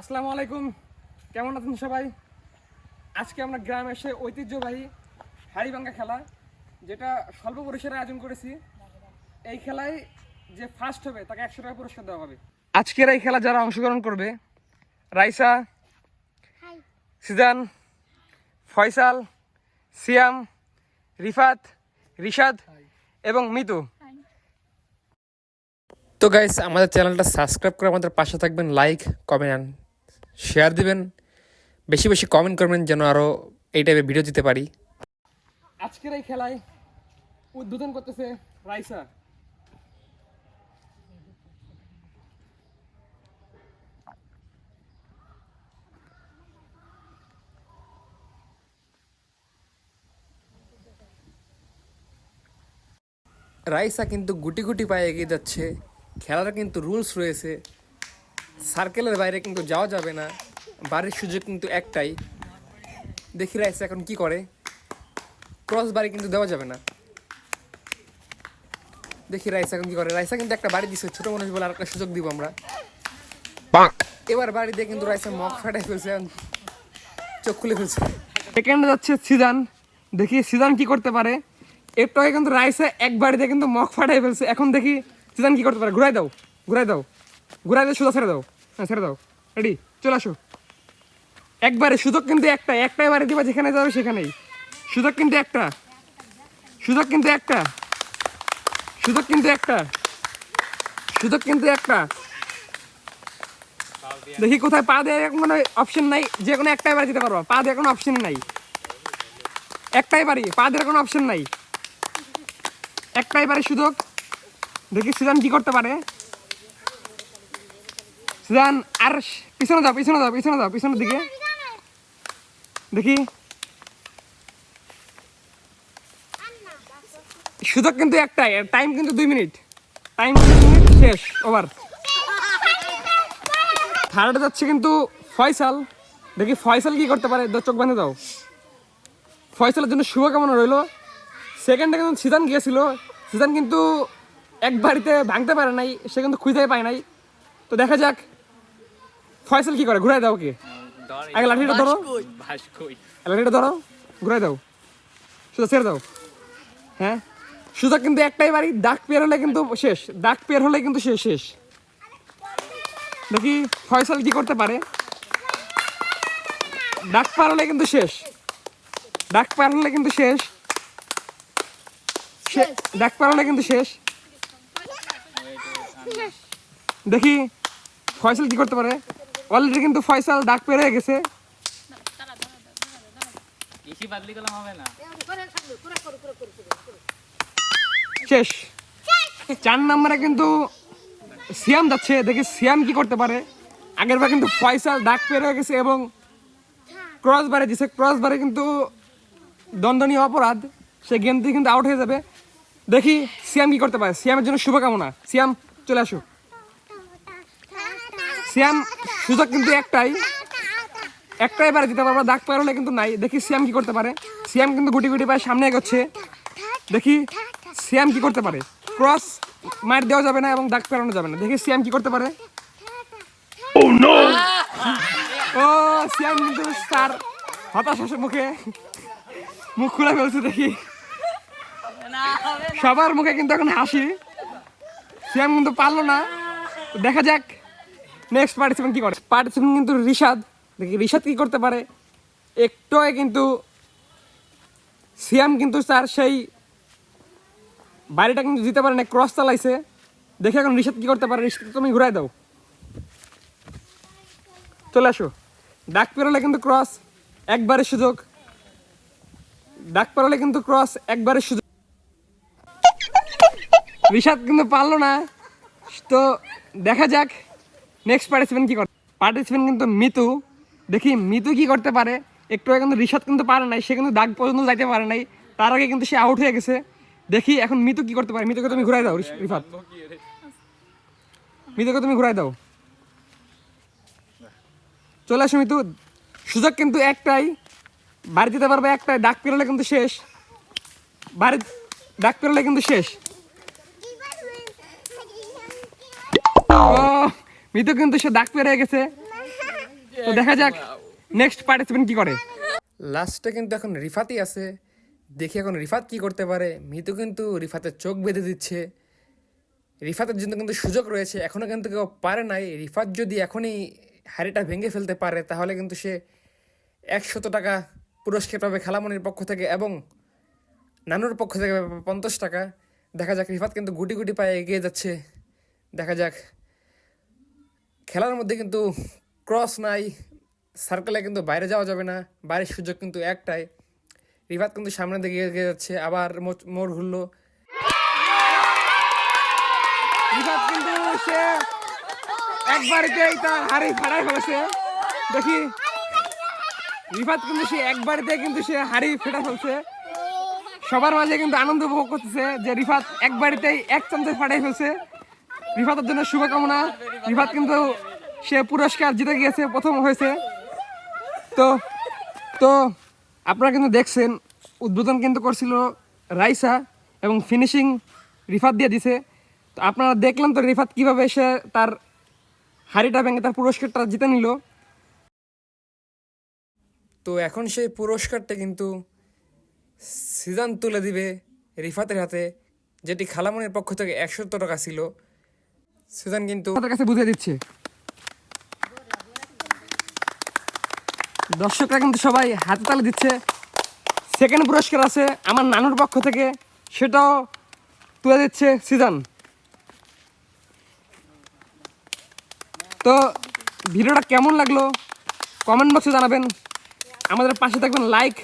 আসসালামু আলাইকুম। কেমন আছেন সবাই? আজকে আমরা গ্রামে এসে ঐতিহ্যবাহী হাড়িভাঙ্গা খেলা যেটা স্বল্প পরিসরে আয়োজন করেছি। এই খেলায় যে ফার্স্ট হবে তাকে একশো টাকা পুরস্কার দেওয়া হবে। আজকের এই খেলা যারা অংশগ্রহণ করবে রাইসা সিজান ফয়সাল সিয়াম রিফাত রিশাদ এবং মিতু। তো গাইস আমাদের চ্যানেলটা সাবস্ক্রাইব করে আমাদের পাশে থাকবেন লাইক কমেন্ট শেয়ার দিবেন বেশি বেশি কমেন্ট করবেন যেন আরও এই টাইপের ভিডিও দিতে পারি। আজকের এই খেলায় উদ্বোধন করতেছে রাইসা। রাইসা কিন্তু গুটি গুটি পায়ে এগিয়ে যাচ্ছে খেলার কিন্তু রুলস রয়েছে। সার্কেলের বাইরে কিন্তু যাওয়া যাবে না। বাড়ির সুযোগ কিন্তু একটাই। দেখি রাইসা এখন কি করে। ক্রস বাড়ি কিন্তু দেওয়া যাবে না। দেখি রাইসা এখন কি করে। রাইসা কিন্তু একটা বাড়ি দিচ্ছে ছোট মানুষ বলে আরেকটা সুযোগ দিব আমরা। এবার বাড়ি দিয়ে কিন্তু রাইসা মগ ফাটাই ফেলছে চোখ খুলে ফেলছে। সেকেন্ডে যাচ্ছে সিজান। দেখি সিজান কি করতে পারে। একটু আগে কিন্তু রাইসে এক বাড়িতে কিন্তু মগ ফাটাই ফেলছে। এখন দেখি সিজান কি করতে পারে। ঘুরাই দাও ঘুরাই দাও। ঘুরাই দিয়ে সুদা ছেড়ে দাও। হ্যাঁ ছেড়ে দাও। রেডি চলে আসো। একবারে সুযোগ কিন্তু একটা। একটাই বাড়ি দিবা যেখানে যাবে সেখানেই। সুযোগ কিন্তু একটা। সুযোগ কিন্তু একটা। সুযোগ কিন্তু একটা। সুযোগ কিন্তু একটা। দেখি কোথায় পা দেওয়ার কোনো অপশন নাই। যে কোনো একটাই বাড়ি দিতে পারব। পা দেওয়ার কোনো অপশন নাই। একটাই বাড়ি পা দেওয়ার কোনো অপশন নাই। একটাই বাড়ি সুযোগ। দেখি সুজান কি করতে পারে। সুজান আর পিছনে যাও পিছনে যাও পিছনে যাও পিছনের দিকে। দেখি। সুযোগ কিন্তু একটাই টাইম কিন্তু দুই মিনিট। টাইম মিনিট, শেষ ওভার থার্ডে যাচ্ছে কিন্তু ফয়সাল। দেখি ফয়সাল কি করতে পারে? চোখ বাঁধে দাও। ফয়সালের জন্য শুভকামনা রইল। সেকেন্ডে কিন্তু সিজান গিয়েছিল। সিজান কিন্তু এক বাড়িতে ভাঙতে পারে নাই, সে কিন্তু খুঁজে পায় নাই। তো দেখা যাক ফয়সাল কি করে? ঘুরাই দাও কি আগে লাঠিটা ধরো। লাঠিটা ধরো। ঘুরাই দাও। সুদা ছেড়ে দাও। হ্যাঁ? সুদা কিন্তু একটাই বাড়ি দাগ পের হলে কিন্তু শেষ। দাগ পের হলে কিন্তু শেষ শেষ। দেখি ফয়সাল কি করতে পারে। ডাক পার হলে কিন্তু শেষ। ডাক পার হলে কিন্তু শেষ। ডাক পার হলে কিন্তু শেষ। দেখি ফয়সাল কি করতে পারে। অলরেডি কিন্তু ফয়সাল ডাক পেরে গেছে। শেষ। চার নম্বরে কিন্তু সিয়াম যাচ্ছে দেখি সিয়াম কি করতে পারে। আগের বার কিন্তু ফয়সাল ডাক পেরে গেছে এবং ক্রস বারে দিছে। ক্রস বারে কিন্তু দণ্ডনীয় অপরাধ। সে গেম থেকে কিন্তু আউট হয়ে যাবে। দেখি সিয়াম কি করতে পারে। সিয়ামের জন্য শুভকামনা। সিয়াম চলে আসো। সিয়াম সুযোগ কিন্তু একটাই। একটাই বারে দিতে পারব দাগ পার হলে কিন্তু নাই। দেখি সিয়াম কি করতে পারে। সিয়াম কিন্তু গুটি গুটি পায়ে সামনে এগোচ্ছে। দেখি সিয়াম কি করতে পারে। ক্রস মার দেওয়া যাবে না এবং দাগ পেরানো যাবে না। দেখি সিয়াম কি করতে পারে। ও সিয়াম কিন্তু তার হতাশার মুখে। মুখ খুলে ফেলছে, দেখি। সবার মুখে কিন্তু এখন হাসি। সিয়াম কিন্তু পারল না। দেখা যাক। নেক্সট পার্টিসিপেন্ট কি করে? পার্টিসিপেন্ট কিন্তু রিশাদ। দেখি রিশাদ কি করতে পারে? একটু কিন্তু সিয়াম কিন্তু তার সেই বাড়িটা কিন্তু দিতে পারে না ক্রস চালাইছে। দেখে এখন রিশাদ কি করতে পারে? রিশাদ তুমি ঘুরাই দাও। চলে আসো। ডাক পেরোলে কিন্তু ক্রস একবারে সুযোগ। ডাক পেরোলে কিন্তু ক্রস একবারে সুযোগ। রিশাদ কিন্তু পারল না। তো দেখা যাক। নেক্সট পার্টিসিপেন্ট কি করে পার্টিসিপেন্ট কিন্তু মিতু। দেখি মিতু কি করতে পারে? একটু কিন্তু রিশাদ কিন্তু পারে নাই সে কিন্তু দাগ পর্যন্ত যাইতে পারে নাই। তার আগে কিন্তু সে আউট হয়ে গেছে। দেখি এখন মিতু কি করতে পারে? মিতুকে তুমি ঘুরাই দাও রিফাত। মিতুকে তুমি ঘুরাই দাও। চলে আসো মিতু। সুযোগ কিন্তু একটাই। বাড়ি যেতে পারবে একটাই ডাক পেরোলে কিন্তু শেষ। বাড়ি ডাক পেরোলে কিন্তু শেষ। মিতু কিন্তু সে ডাক পেরে গেছে। তো দেখা যাক নেক্সট পার্টিসিপেন্ট কি করে? লাস্টে কিন্তু এখন রিফাতই আছে। দেখি এখন রিফাত কি করতে পারে। মিতু কিন্তু রিফাতের চোখ বেঁধে দিচ্ছে। রিফাতের জন্য কিন্তু সুযোগ রয়েছে। এখনও কিন্তু কেউ পারে নাই। রিফাত যদি এখনই হাড়িটা ভেঙে ফেলতে পারে, তাহলে কিন্তু সে একশত টাকা পুরস্কার পাবে খেলামনির পক্ষ থেকে এবং নানুর পক্ষ থেকে পঞ্চাশ টাকা। দেখা যাক, রিফাত কিন্তু গুটি গুটি পায়ে এগিয়ে যাচ্ছে। দেখা যাক খেলার মধ্যে কিন্তু ক্রস নাই সার্কেলে কিন্তু বাইরে যাওয়া যাবে না, বাইরের সুযোগ কিন্তু একটাই। রিফাত কিন্তু সামনের দিকে এগিয়ে যাচ্ছে, আবার মোড় ঘুরলো। কিন্তু সে একবারেতেই তার হাড়ি ফাড়াই ফেলেছে। দেখি। রিফাত কিন্তু সে একবারেতে কিন্তু সে হাড়ি ফেটা ফেলছে। সবার মাঝে কিন্তু আনন্দ উপভোগ করতেছে যে রিফাত একবারেতেই এক চামচে ফাটাই ফেলছে। রিফাতের জন্য শুভকামনা। রিফাত কিন্তু সে পুরস্কার জিতে গিয়েছে, প্রথম হয়েছে। তো তো আপনারা কিন্তু দেখছেন, উদ্বোধন কিন্তু করছিল রাইসা এবং ফিনিশিং রিফাত দিয়ে দিছে। তো আপনারা দেখলাম তো রিফাত কীভাবে সে তার হাড়িটা ভেঙে তার পুরস্কারটা জিতে নিল। তো এখন সেই পুরস্কারটা কিন্তু সিজান তুলে দিবে রিফাতের হাতে, যেটি খালামনের পক্ষ থেকে একশো টাকা ছিল। সিজন কিন্তু তাদের কাছে বুঝিয়ে দিচ্ছে। দর্শকরা কিন্তু সবাই হাতে তালে দিচ্ছে। সেকেন্ড পুরস্কার আছে আমার নানুর পক্ষ থেকে, সেটাও তুলে দিচ্ছে সিজন। তো ভিডিওটা কেমন লাগল? কমেন্ট বক্সে জানাবেন। আমাদের পাশে থাকবেন লাইক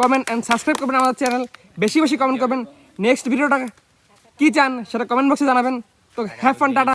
কমেন্ট অ্যান্ড সাবস্ক্রাইব করবেন আমাদের চ্যানেল বেশি বেশি কমেন্ট করবেন। নেক্সট ভিডিওটা কী চান সেটা কমেন্ট বক্সে জানাবেন। তো হ্যাভ ফান টাটা।